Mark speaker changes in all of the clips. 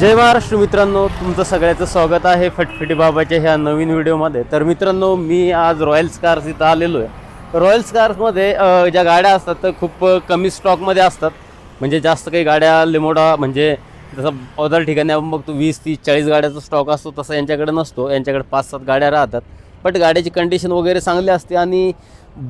Speaker 1: जय महाराष्ट्र मित्रांनो तुमचं सगळ्याचं स्वागत आहे फटफटी बाबाच्या ह्या नवीन व्हिडिओमध्ये. तर मित्रांनो मी आज रॉयल्स कार्स इथं आलेलो आहे. रॉयल्स कार्समध्ये ज्या गाड्या असतात तर खूप कमी स्टॉकमध्ये असतात. म्हणजे जास्त काही गाड्या लिमोडा म्हणजे जसं अदर ठिकाणी आपण बघतो वीस तीस चाळीस गाड्याचा स्टॉक असतो तसं यांच्याकडे नसतो. यांच्याकडे पाच सात गाड्या राहतात. बट गाड्याची कंडिशन वगैरे चांगली असते आणि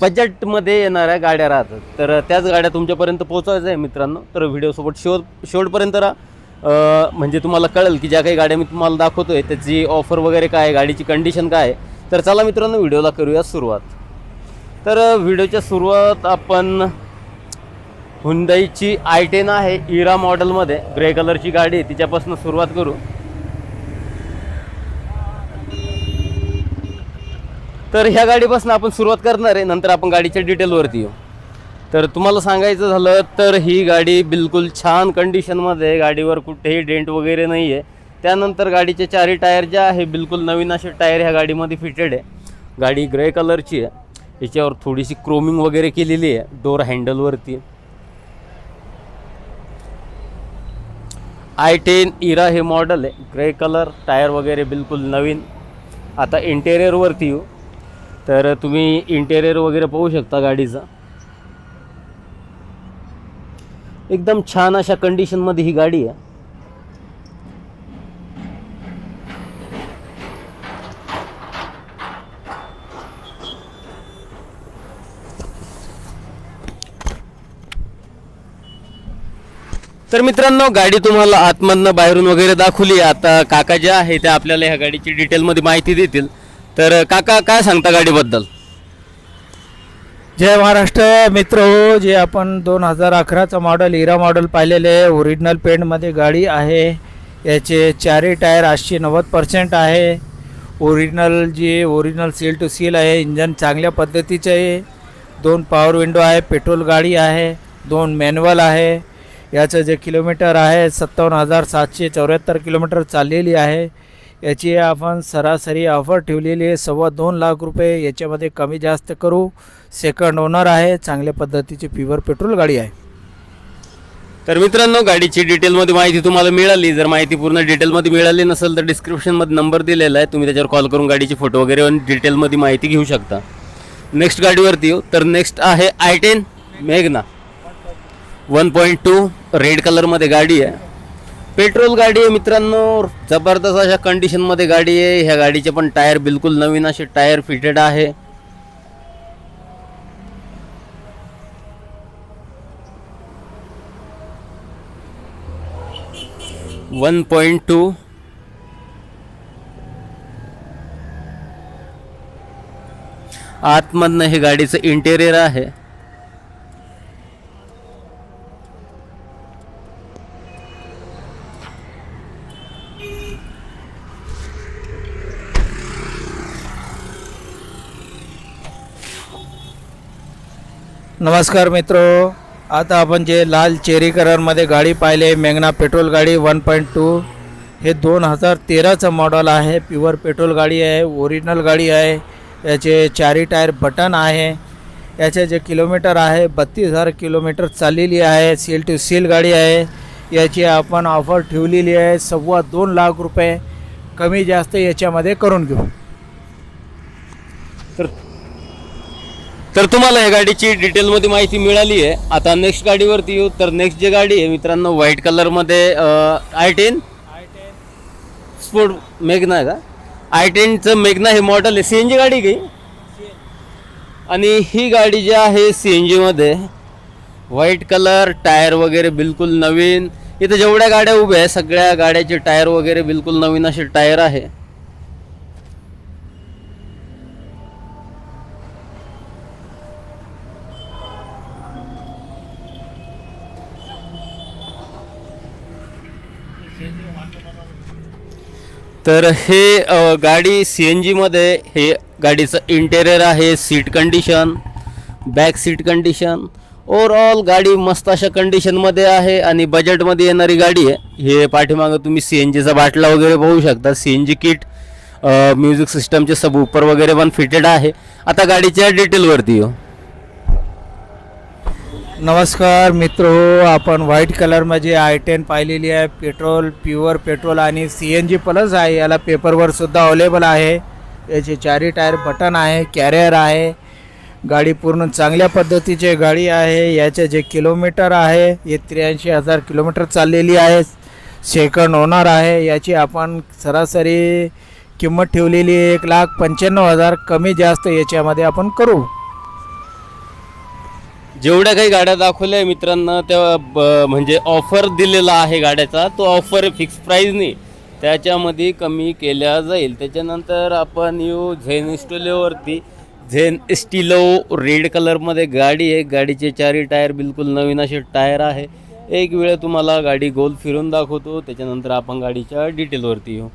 Speaker 1: बजेटमध्ये येणाऱ्या गाड्या राहतात. तर त्याच गाड्या तुमच्यापर्यंत पोहोचायचं आहे मित्रांनो. तर व्हिडिओसोबत शेवट शेवटपर्यंत राहा. म्हणजे तुम्हाला कळेल की ज्या काही गाड्या मी तुम्हाला दाखवतो आहे त्याची ऑफर वगैरे काय आहे गाडीची कंडिशन काय आहे तर चला मित्रांनो व्हिडिओला करूया सुरुवात. तर व्हिडिओच्या सुरुवात आपण हुंदाईची आय टेन आहे इरा मॉडेलमध्ये ग्रे कलरची गाडी आहे तिच्यापासून सुरुवात करू. तर ह्या गाडीपासून आपण सुरुवात करणार आहे नंतर आपण गाडीच्या डिटेलवरती येऊ. तर तुम्हाला सांगायचं झालं तर ही गाडी बिलकुल छान कंडिशनमध्ये आहे. गाडीवर कुठेही डेंट वगैरे नाही आहे त्यानंतर गाडीचे चारही टायर जे आहे बिलकुल नवीन असे टायर ह्या गाडीमध्ये फिटेड आहे. गाडी ग्रे कलरची आहे. याच्यावर थोडीशी क्रोमिंग वगैरे केलेली आहे डोर हँडलवरती आय टेन इरा हे मॉडेल आहे. ग्रे कलर टायर वगैरे बिलकुल नवीन. आता इंटेरियरवरती येऊ. तर तुम्ही इंटेरियर वगैरे पाहू शकता गाडीचं. एकदम छान अशा कंडिशनमध्ये ही गाडी आहे. तर मित्रांनो गाडी तुम्हाला आतमधनं बाहेरून वगैरे दाखवली आता काका ज्या आहे त्या आपल्याला ह्या गाडीची डिटेलमध्ये माहिती देतील. तर काका काय सांगता गाडीबद्दल?
Speaker 2: जय महाराष्ट्र मित्र हो जे आपण दोन हजार अकराचं मॉडेल इरा मॉडेल पाहिलेले आहे ओरिजिनल पेंटमध्ये गाडी आहे. याचे चारही टायर आठशे नव्वद पर्सेंट आहे. ओरिजिनल जे ओरिजिनल सील टू सील आहे इंजन चांगल्या पद्धतीचे आहे. दोन पॉवर विंडो आहे पेट्रोल गाडी आहे दोन मॅन्युअल आहे. याचं जे किलोमीटर आहे सत्तावन्न हजार सातशे चौऱ्याहत्तर किलोमीटर चाललेली आहे. याची आपण सरासरी ऑफर ठेवलेली आहे. सव्वा दोन लाख रुपये याच्यामध्ये कमी जास्त करू. सेकंड ओनर आहे. चांगल्या पद्धतीची प्युअर पेट्रोल गाडी आहे.
Speaker 1: तर मित्रांनो गाडीची डिटेलमध्ये माहिती तुम्हाला मिळाली. जर माहिती पूर्ण डिटेलमध्ये मिळाली नसेल तर डिस्क्रिप्शनमध्ये नंबर दिलेला आहे. तुम्ही त्याच्यावर कॉल करून गाडीचे फोटो वगैरे आणि डिटेलमध्ये माहिती घेऊ शकता. नेक्स्ट गाडीवरती येऊ तर नेक्स्ट आहे i ten Magna one point two red कलरमध्ये गाडी आहे. पेट्रोल गाडी आहे मित्रांनो. जबरदस्त अशा कंडिशनमध्ये गाडी आहे. ह्या गाडीचे पण टायर बिलकुल नवीन असे टायर फिटेड आहे. वन पॉईंट टू आतमधनं हे गाडीचं इंटेरियर आहे.
Speaker 2: नमस्कार मित्र आता आपण जे लाल चेरी कलरमध्ये गाडी पाहिले मेघना पेट्रोल गाडी वन पॉईंट टू. हे दोन हजार तेराचं मॉडल आहे प्युअर पेट्रोल गाडी आहे ओरिजिनल गाडी आहे याचे चारी टायर बटन आहे याचे जे किलोमीटर आहे बत्तीस हजार किलोमीटर चाललेली आहे सील टू सील गाडी आहे याची आपण ऑफर ठेवलेली आहे सव्वा दोन लाख रुपये कमी जास्त याच्यामध्ये करून घेऊ.
Speaker 1: तर तर तुम्हाला या गाडीची डिटेलमध्ये माहिती मिळाली आहे. आता नेक्स्ट गाडीवरती येऊ. तर नेक्स्ट जी गाडी आहे मित्रांनो व्हाईट कलरमध्ये आय टेन स्पोर्ट मेघना आहे का? आय टेनचं मेघना हे मॉडेल आहे. सी एन जी गाडी काही आणि ही गाडी जी आहे सी एन जीमध्ये व्हाईट कलर टायर वगैरे बिलकुल नवीन. इथं जेवढ्या गाड्या उभ्या आहे सगळ्या गाड्याचे टायर वगैरे बिलकुल नवीन असे टायर आहे. तर हे गाडी सी एन जीमध्ये हे गाडीचं इंटेरियर आहे seat condition back seat condition overall गाडी मस्त अशा कंडिशनमध्ये आहे आणि बजेटमध्ये येणारी गाडी आहे. हे पाठीमागं तुम्ही सी एन जीचा बाटला वगैरे पाहू शकता. C N G kit music सिस्टमचे सब उपर वगैरे पण फिटेड आहे. आता गाडीच्या डिटेलवरती येऊ.
Speaker 2: नमस्कार मित्र आपण व्हाईट कलरमध्ये आय टेन पाहिलेली आहे. पेट्रोल प्युअर पेट्रोल आणि सी एन जी प्लस आहे. याला पेपरवरसुद्धा अवेलेबल आहे. याचे चारी टायर बटन आहे कॅरियर आहे. गाडी पूर्ण चांगल्या पद्धतीची गाडी आहे. याचे जे किलोमीटर आहे हे त्र्याऐंशी हजार किलोमीटर चाललेली आहे. सेकंड ओनर आहे. याची आपण सरासरी किंमत ठेवलेली एक लाख पंच्याण्णव हजार. कमी जास्त याच्यामध्ये आपण करू.
Speaker 1: जेवढ्या काही गाड्या दाखवल्या मित्रांना त्या ब- म्हणजे ऑफर दिलेला आहे गाड्याचा तो ऑफर फिक्स प्राईजनी त्याच्यामध्ये कमी केल्या जाईल. त्याच्यानंतर आपण येऊ झेन स्टोलेवरती झेन स्टिलो रेड कलरमध्ये गाडी आहे. गाडीचे चारही टायर बिलकुल नवीन असे टायर आहे. एक वेळ तुम्हाला गाडी गोल फिरून दाखवतो. त्याच्यानंतर आपण गाडीच्या डिटेलवरती येऊ.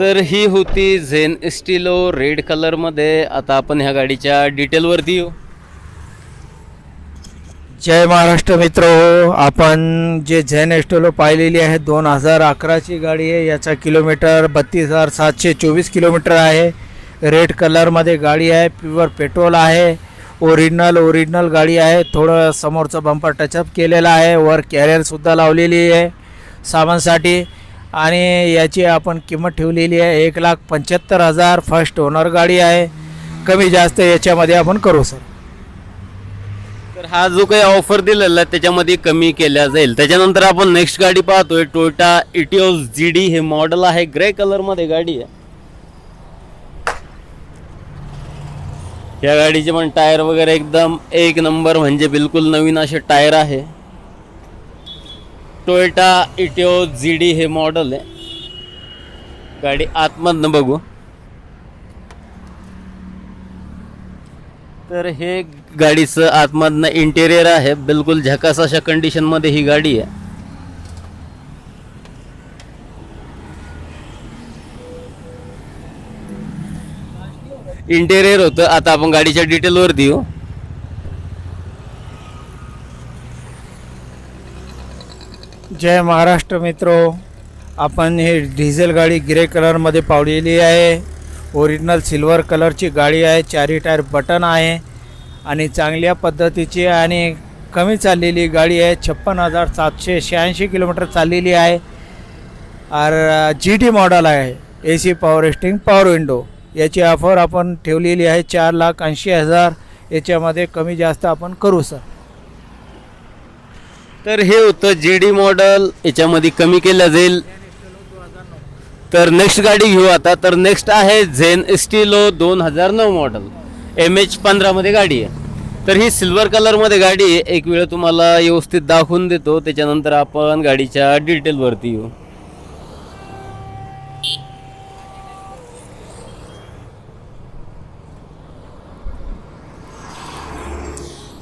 Speaker 1: तर ही होती झेन स्टिलो रेड कलरमध्ये. आता आपण ह्या गाडीच्या डिटेलवरती येऊ.
Speaker 2: जय महाराष्ट्र मित्र आपण जे झेन एस्टोलो पाहिलेली आहे दोन हजार अकराची गाडी आहे. याचा किलोमीटर बत्तीस हजार सातशे चोवीस किलोमीटर आहे. रेड कलरमध्ये गाडी आहे प्युअर पेट्रोल आहे. ओरिजिनल ओरिजिनल गाडी आहे. थोडं समोरचं बंपर टचअप केलेला आहे. वर कॅरियरसुद्धा लावलेली आहे. सामानसाठी आणि याची आपण किंमत ठेवलेली आहे एक लाख पंच्याहत्तर हजार फर्स्ट ओनर गाडी आहे. कमी जास्त याच्यामध्ये आपण करू सर.
Speaker 1: तर हा जो काही ऑफर दिलेला आहे त्याच्यामध्ये कमी केल्या जाईल. त्याच्यानंतर आपण नेक्स्ट गाडी पाहतोय टोयोटा इटिओस जी डी हे मॉडेल आहे. ग्रे कलरमध्ये गाडी आहे. या गाडीचे पण टायर वगैरे एकदम एक नंबर म्हणजे बिलकुल नवीन असे टायर आहे. टोयोटा इटिओ जी डी हे मॉडेल आहे. गाडी आतमधनं बघू. तर हे गाडीचं आतमधनं इंटेरियर आहे. बिलकुल झकास अशा कंडिशनमध्ये ही गाडी आहे. इंटेरियर होतं. आता आपण गाडीच्या डिटेलवर देऊ
Speaker 2: जय महाराष्ट्र मित्रो आपण हे डिझेल गाडी ग्रे कलरमध्ये पावलेली आहे. ओरिजिनल सिल्वर कलरची गाडी आहे चारी टायर बटन आहे आणि चांगल्या पद्धतीची आणि कमी चाललेली गाडी आहे. छप्पन हजार सातशे शहाऐंशी किलोमीटर चाललेली आहे. आर जी टी मॉडल आहे A C power steering power window. याची ऑफर आपण ठेवलेली आहे चार लाख ऐंशी हजार. याच्यामध्ये कमी जास्त आपण करू सर.
Speaker 1: तर हे होतं जे डी मॉडल याच्यामध्ये कमी केलं जाईल. तर नेक्स्ट गाडी घेऊ आता. तर नेक्स्ट आहे झेन स्टिलो दोन हजार नऊ मॉडल एम एच पंधरामध्ये गाडी आहे. तर ही सिल्वर कलरमध्ये गाडी आहे. एक वेळ तुम्हाला व्यवस्थित दाखवून देतो. त्याच्यानंतर आपण गाडीच्या डिटेलवरती येऊ.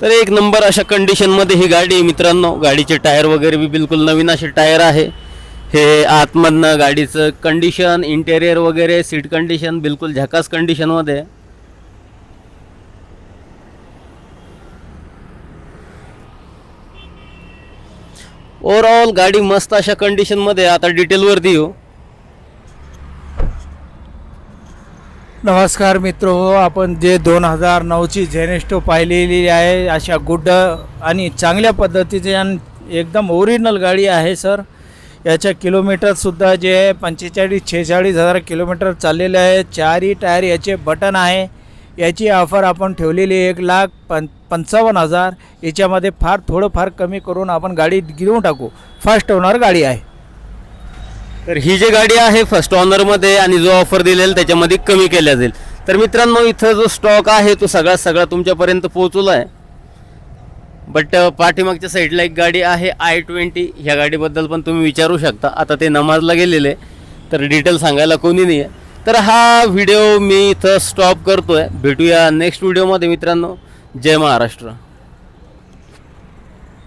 Speaker 1: तर एक नंबर अशा कंडिशनमध्ये ही गाडी आहे मित्रांनो. गाडीचे टायर वगैरे बी बिलकुल नवीन असे टायर आहे. हे आतमधनं गाडीचं कंडिशन इंटेरियर वगैरे सीट कंडिशन बिलकुल झकास कंडिशनमध्ये आहे. ओव्हरऑल गाडी मस्त अशा कंडिशनमध्ये आता डिटेलवरती येऊ.
Speaker 2: नमस्कार मित्र आपण जे दोन हजार नऊची झेनेस्टो पाहिलेली आहे अशा गुड्ड आणि चांगल्या पद्धतीचे आणि एकदम ओरिजिनल गाडी आहे सर. याच्या किलोमीटरसुद्धा जे आहे पंचेचाळीस छेचाळीस हजार किलोमीटर चाललेले आहे. चारही टायर याचे बटन आहे. याची ऑफर आपण ठेवलेली एक लाख पं पंचावन्न हजार. याच्यामध्ये फार थोडंफार कमी करून आपण गाडी घेऊन टाकू. फास्ट ओनर गाडी आहे.
Speaker 1: तर ही जी गाडी आहे फर्स्ट ऑनरमध्ये आणि जो ऑफर दिलेला त्याच्यामध्ये कमी केल्या जाईल. तर मित्रांनो इथं जो स्टॉक आहे तो सगळा सगळा तुमच्यापर्यंत पोहोचला आहे बट पाठीमागच्या साईडला एक गाडी आहे आय ट्वेंटी ह्या गाडीबद्दल पण तुम्ही विचारू शकता. आता ते नमाजला गेलेले. तर डिटेल सांगायला कोणी नाही आहे तर हा व्हिडिओ मी इथं स्टॉप करतो आहे भेटूया नेक्स्ट व्हिडिओमध्ये मित्रांनो. जय महाराष्ट्र.